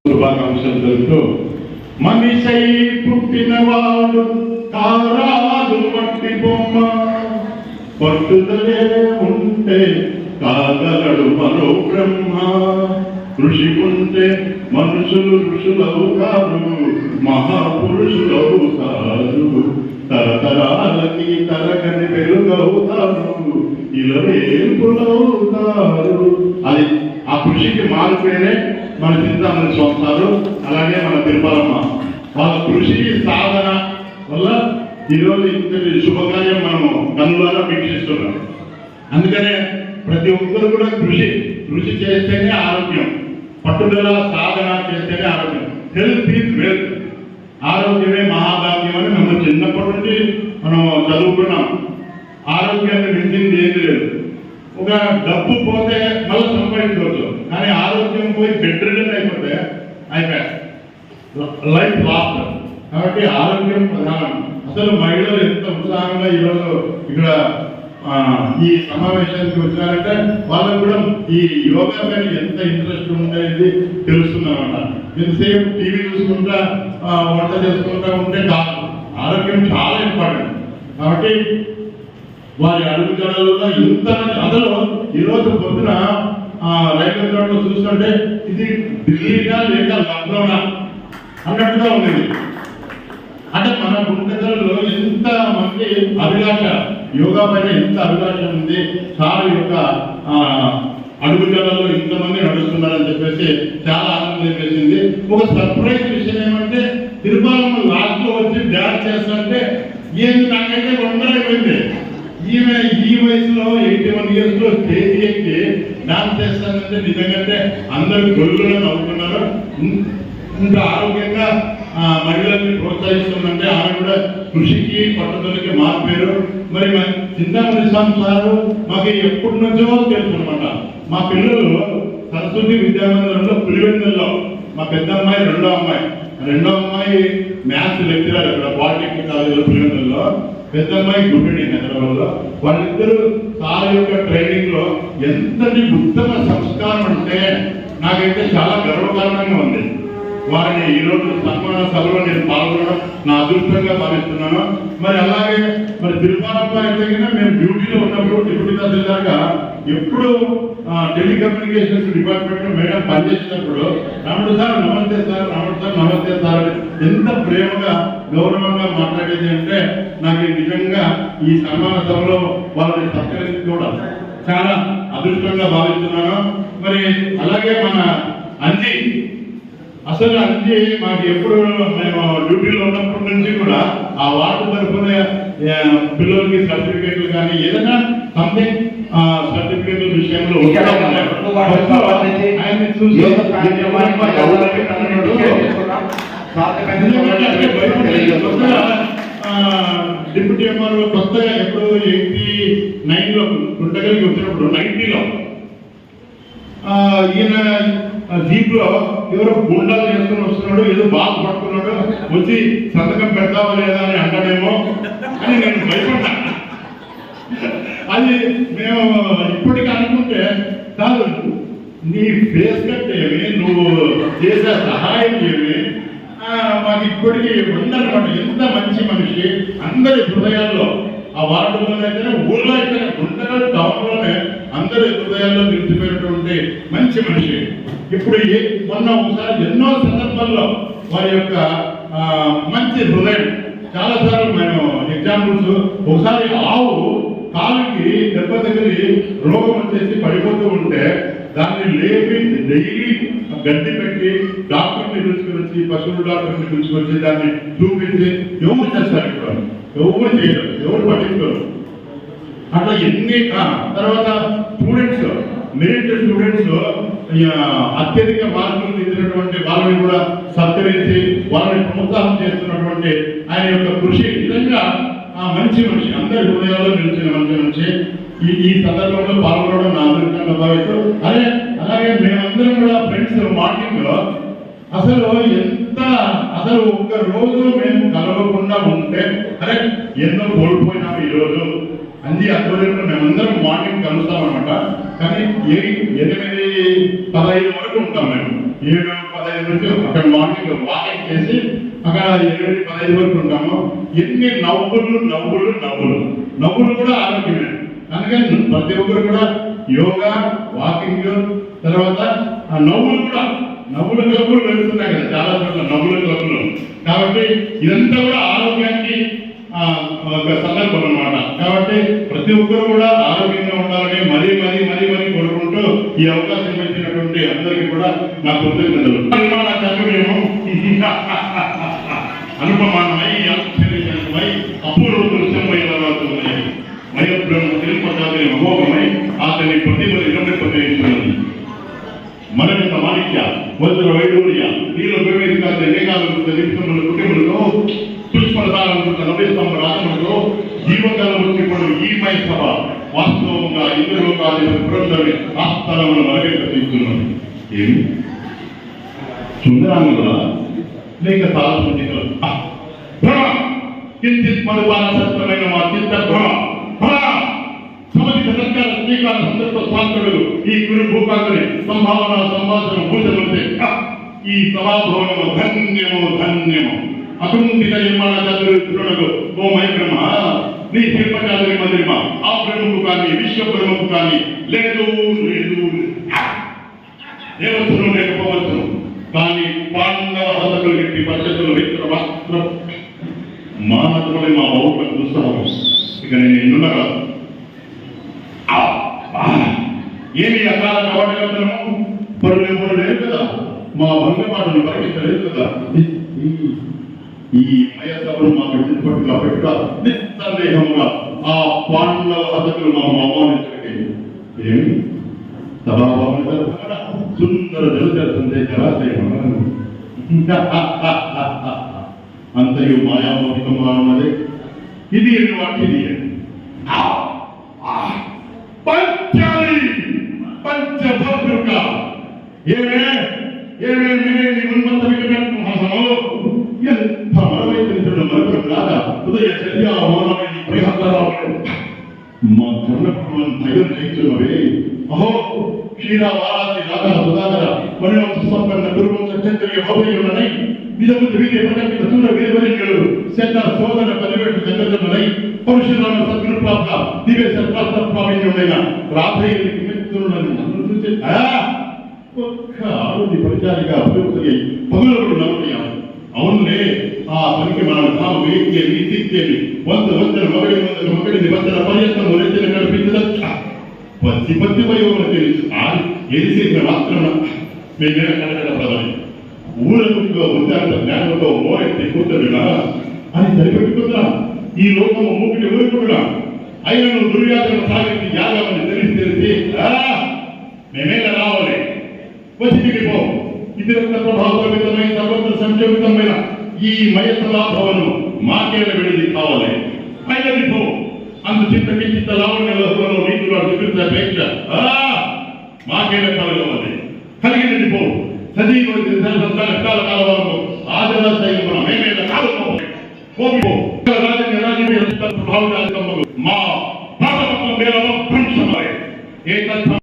శుభాకాంక్షలు తెలుపుతూ మనిషై పుట్టినవాడు కారాదు మట్టి బొమ్మ పట్టుదలే ఉంటే కాగలడు మరో బ్రహ్మ. కృషి ఉంటే మనుషులు ఋషులవుతారు మహాపురుషులవుతారు తరతరాలకి తరగని వెలుగవుతారు ఇలవేల్పులవుతారు అది ఆ కృషికి మారిపోయినే మన చింతామణి సంస్థలు అలాగే మన తిరుపలమ్మ. వాళ్ళ కృషి సాధన వల్ల ఈరోజు ఇంతటి శుభకార్యం మనము కనులారా వీక్షిస్తున్నాం. అందుకనే ప్రతి ఒక్కరు కూడా కృషి కృషి చేస్తేనే ఆరోగ్యం. పట్టుదల సాధన చేస్తేనే ఆరోగ్యం. హెల్త్ ఈజ్ వెల్త్ ఆరోగ్యమే మహాభాగ్యం అని మనం చిన్నప్పటి నుండి మనం చదువుకున్నాం. ఆరోగ్యాన్ని మించింది ఏది లేదు. ఒక డబ్బు పోతే మళ్ళీ సంపాదించవచ్చు. కానీ ఆరోగ్యం పోయి బెడ్ రిడన్ అయిపోతే అయిపోయా. లైఫ్ లాస్ట్ కాబట్టి ఆరోగ్యం ప్రధానం. అసలు మహిళలు ఎంత ఉత్సాహంగా ఈరోజు ఇక్కడ ఆ, ఈ సమావేశానికి వచ్చినారంటే వాళ్ళకు కూడా ఈ యోగా పైన ఎంత ఇంట్రెస్ట్ ఉండేది తెలుస్తుందన్నమాట ఎంతసేపు టీవీ చూసుకుంటా వంట చేసుకుంటా ఉంటే కాదు ఆరోగ్యం చాలా ఇంపార్టెంట్. కాబట్టి వారి అడుగుజాడల్లో ఇంత అసలు ఈరోజు పొద్దున ఆ, రైల్వే జోన్లో చూస్తుంటే ఇది ఢిల్లీగా లేక లక్నోనా అన్నట్టుగా ఉంది అంటే మన గుండెలలో ఎంత మంది అభిలాష యోగా పైన ఎంత అభిలాష ఉంది సార్ యొక్క ఆ, ఇంతమంది నడుస్తున్నారని చెప్పేసి చాలా ఆనందం వేసింది. ఒక సర్ప్రైజ్ విషయం ఏమంటే తిరుపతి లాస్ట్లో వచ్చి డాన్స్ చేస్తుంటే ఏంది నాకైతే వందరైపోయింది ఈమె ఈ వయసులో ఎయిటీ వన్ ఇయర్స్లో స్టేజ్ ఎక్కి డాన్స్ చేస్తానంటే నిజంగా అందరూ గొల్లులో నవ్వుతున్నారు. ఇంకా ఆరోగ్యంగా మహిళల్ని ప్రోత్సహిస్తుందంటే ఆమె కూడా కృషికి పట్టుదలకి మారిపోయారు మరి మా చింతామణి స్వామి సారు మాకు ఎప్పటి నుంచో తెలుసు అనమాట మా పిల్లలు సరస్వతి విద్యామందిరంలో పులివెందుల్లో. మా పెద్ద అమ్మాయి రెండో అమ్మాయి. రెండో అమ్మాయి మ్యాథ్స్ లెక్చరర్ ఇక్కడ పాలిటెక్నిక్ కాలేజీలో పులివెందుల్లో. పెద్ద అమ్మాయి గుడ్డి హైదరాబాద్లో. వాళ్ళిద్దరూ సార్ యొక్క ట్రైనింగ్లో ఎంతటి ఉత్తమ సంస్కారం అంటే నాకైతే చాలా గర్వకారణంగా ఉంది. వారిని ఈ రోజు సన్మాన సభలో నేను పాల్గొనడం నా అదృష్టంగా భావిస్తున్నాను. మరి అలాగే మరి తిరుమలలో అయితే మేము డ్యూటీలో ఉన్నప్పుడు డిప్యూటీ తహసీల్దార్గా ఎప్పుడు టెలికమ్యూనికేషన్స్ డిపార్ట్మెంట్ మేడం పనిచేసినప్పుడు రాముడు సార్ నమస్తే సార్ రాముడు సార్ నమస్తే సార్ ఎంత ప్రేమగా గౌరవంగా మాట్లాడేది అంటే నాకు నిజంగా ఈ సన్మాన సభలో వాళ్ళని సత్కరించుకోవడం చాలా అదృష్టంగా భావిస్తున్నాను. మరి అలాగే మన అంజీ అసలు అంజీ మాకు ఎప్పుడు మేము డ్యూటీలో ఉన్నప్పటి నుంచి కూడా ఆ వార్డు తరఫున పిల్లలకి సర్టిఫికేట్లు కానీ ఏదైనా సంథింగ్ సర్టిఫికేట్ల విషయంలో. డిప్యూటీ ఎంఆర్ఓ కొత్తగా ఎప్పుడు ఎయిటీ నైన్లో గుంటగలికి వచ్చినప్పుడు నైన్టీలో ఈయన జీప్లో ఎవరో గుండాలు చేసుకుని వస్తున్నాడు ఏదో బాగా పట్టుకున్నాడు వచ్చి సంతకం పెడతావా లేదా అని అంటాడేమో అని నేను భయపడ్డా. అది మేము ఇప్పటికీ అనుకుంటే కాదు నీ ఫేస్ కట్ ఏమి నువ్వు చేసే సహాయం ఏమి? మాకు ఇప్పటికీ ఉందన్నమాట. ఎంత మంచి మనిషి అందరి హృదయాల్లో ఆ వార్డులోనైతే ఊళ్ళో అయితే గుంటగల్ టౌన్లోనే అందరి హృదయాల్లో నిలిచిపోయినటువంటి మంచి మనిషి. ఇప్పుడు మొన్న ఒకసారి ఎన్నో సందర్భాల్లో వారి యొక్క మంచి హృదయం. చాలా సార్లు మేము ఎగ్జాంపుల్స్ ఒకసారి ఆవు కాలుకి దెబ్బ తగిలి రోగం వచ్చేసి పడిపోతూ ఉంటే దాన్ని లేపి డైలీ గడ్డి పెట్టి డాక్టర్ని పిలుచుకుని వచ్చి పశువుల డాక్టర్ని పిలుచుకొచ్చి దాన్ని చూపించి ఎవరు చేస్తారు ఇప్పుడు? ఎవరు చేయరు? ఎవరు పట్టించుకోరు? అట్లా ఎన్ని తర్వాత స్టూడెంట్స్ మెరిట్ స్టూడెంట్స్ అత్యధిక మార్కులు తెచ్చినటువంటి వాళ్ళని కూడా సత్కరించి వాళ్ళని ప్రోత్సాహం చేస్తున్నటువంటి ఆయన యొక్క కృషి నిజంగా ఆ మంచి మనిషి అందరి హృదయాల్లో నిలిచిన మంచి మనిషి. ఈ ఈ సందర్భంలో పాల్గొనడం నా అదృష్టంగా భావిస్తూ అదే అలాగే మేమందరం కూడా ఫ్రెండ్స్ మార్నింగ్లో అసలు ఎంత అసలు ఒక్క రోజు మేము కలవకుండా ఉంటే అరే ఎన్నో కోల్పు అన్ని అధ్వర్యంలో మేమందరం మార్నింగ్ కలుస్తాం అనమాట కానీ ఏ ఎనిమిది పదహైదు వరకు ఉంటాం మేము. ఏడు పదహైదు నుంచి అక్కడ మార్నింగ్ వాకింగ్ చేసి అక్కడ ఎనిమిది పదహైదు వరకు ఉంటాము. ఎన్ని నవ్వులు నవ్వులు నవ్వులు. నవ్వులు కూడా ఆరోగ్యమే. అందుకని ప్రతి ఒక్కరు కూడా యోగా వాకింగ్ తర్వాత ఆ నవ్వులు కూడా నవ్వుల క్లబ్బులు వెళ్తున్నాయి కదా చాలా చోట్ల నవ్వుల క్లబ్బులు కాబట్టి ఇదంతా కూడా ఆరోగ్యానికి ఆ, ఒక సందర్భం అన్నమాట. కాబట్టి ప్రతి ఒక్కరు కూడా ఆరోగ్యంగా ఉండాలని మరీ మరీ మరీ మరీ కోరుకుంటూ ఈ అవకాశం ఇచ్చినటువంటి అందరికీ కూడా నా కృతజ్ఞతలు నిర్మాణ చదువులేమో అనుపమానమై ఆశ్చర్యజనకమై అపూర్వ దృశ్యమై మయబ్రహ్మ తిరుపతి అమోఘమై అతని ప్రతిభలు ఇరవై మరణిత మాణిక్య వజ్ర వైడూర్య నీల వివేకాంత మేఘాలను దీక్షముల కుటుంబంలో వచ్చినప్పుడు ఈ మై సభ వాస్తవంగా ఇద్దరు కాదు పురందరి ఆస్థానములు మరగెట్టుతున్నది ఏమి? సుందరాంగుల లేక సారస్వతికల భ్రమ కించిత్ మధుపానసత్వమైన మా చిత్త భ్రమ. భ్రమ సత్కార సందర్భ ఈ గురు భూకాంతుని సంభావన సంభాషణ భూషణుడితే ఈ సభాభవనము ధన్యము ధన్యము. అకుంఠిత నిర్మాణ చతురుడు ఓ మై బ్రహ్మ నీ శిల్పచాతురి మందిరమ ఆ బ్రహ్మకు కానీ విశ్వ బ్రహ్మకు కానీ లేదు లేదు. దేవతను లేకపోవచ్చు. కానీ పాండవ హతలు ఎట్టి పరిస్థితులు వ్యక్తుల మాత్రం మాత్రమే మా బౌద్ధ చూస్తాము ఇక నేను ఎన్నున్నగా ఏమి అకాల కవాటగతనము పరులు ఎవరు లేరు కదా. మా భంగపాటును పరిగెత్తలేదు కదా. ఈ- ఈ మా బిడ్డలు పట్టుగా పెట్టుగా ఆ పాండవ హతకులు మా ఏమి? సభాభవన సుందర జలచర అంతయు మాయామోహితమానమదే ఇది వాటిది పంచాలి. పంచభద్రుక. ఏమే? ಕರ್ಣತ್ವೇ ಅಹೋ ಕ್ಷೀರ ವಾರಾಸಿ ರಾಗ ಸುಧಾಕರ ಕೊನೆಯ ಸಂಪನ್ನ ಗುರುವಂತ ಚಂದ್ರಿಗೆ ಹೋಗಿಲ್ಲನೈ ಇದೊಂದು ವೀರ್ಯ ಪಟಕ್ಕೆ ಸೂರ ವೀರವರಿಗಳು, ಸೆನ್ನ ಸೋದರ ಪರಿವೇಶ ಚಂದ್ರನೈ ಪರಶುರಾಮ ಸದ್ಗುರು ಪ್ರಾಪ್ತ ದಿವ್ಯ ಸರ್ವಾಸ್ತ್ರ ಸ್ವಾಮಿಗಳನ್ನ ರಾಧೆಯಲ್ಲಿ ఆ ఒక్క ఆరుని పరిచారిక అభివృద్ధి పగులప్పుడు నమ్మకం అవునులే ఆ పనికి మనం తాము వేకేమి తిక్కేమి వంద వందల మొగడి వందల మొగడి నిబంధన పర్యటన మొరెచ్చిన నడిపించదచ్చ పచ్చి పచ్చి వయోగం తెలుసు ఆది ఏది మాత్రం మేమే కలగడ ప్రధాని ఊరకుగా ఉద్దాంత జ్ఞానంతో మోరెత్తి కూర్చోడునా అని సరిపెట్టుకుందా? ఈ లోకము మూకిటి ఊరుకుంటున్నా అయినను దుర్యాత్రను సాగించి యాగమని తెలిసి తెలిసి ఆ, రావాలి. వచ్చి పో. ఇది ప్రభావితమైన సర్వత్ర సంక్షోభితమైన ఈ మయసలాభవను మాకేల విడిది కావాలి. అయినది పో అందు చిత్త కించిత లావణ్య లోకంలో నీతులు అభివృద్ధి అపేక్ష. ఆ, మాకేల కలగవాలి కలిగినది పో సజీవ సంతాన కాల కాల వరకు ఆదరాశయం మేమేల కాలం కోపో రాజకీయ రాజకీయ ప్రభావిత మా పాప మేళ పంచమాయ ఏకత్వం.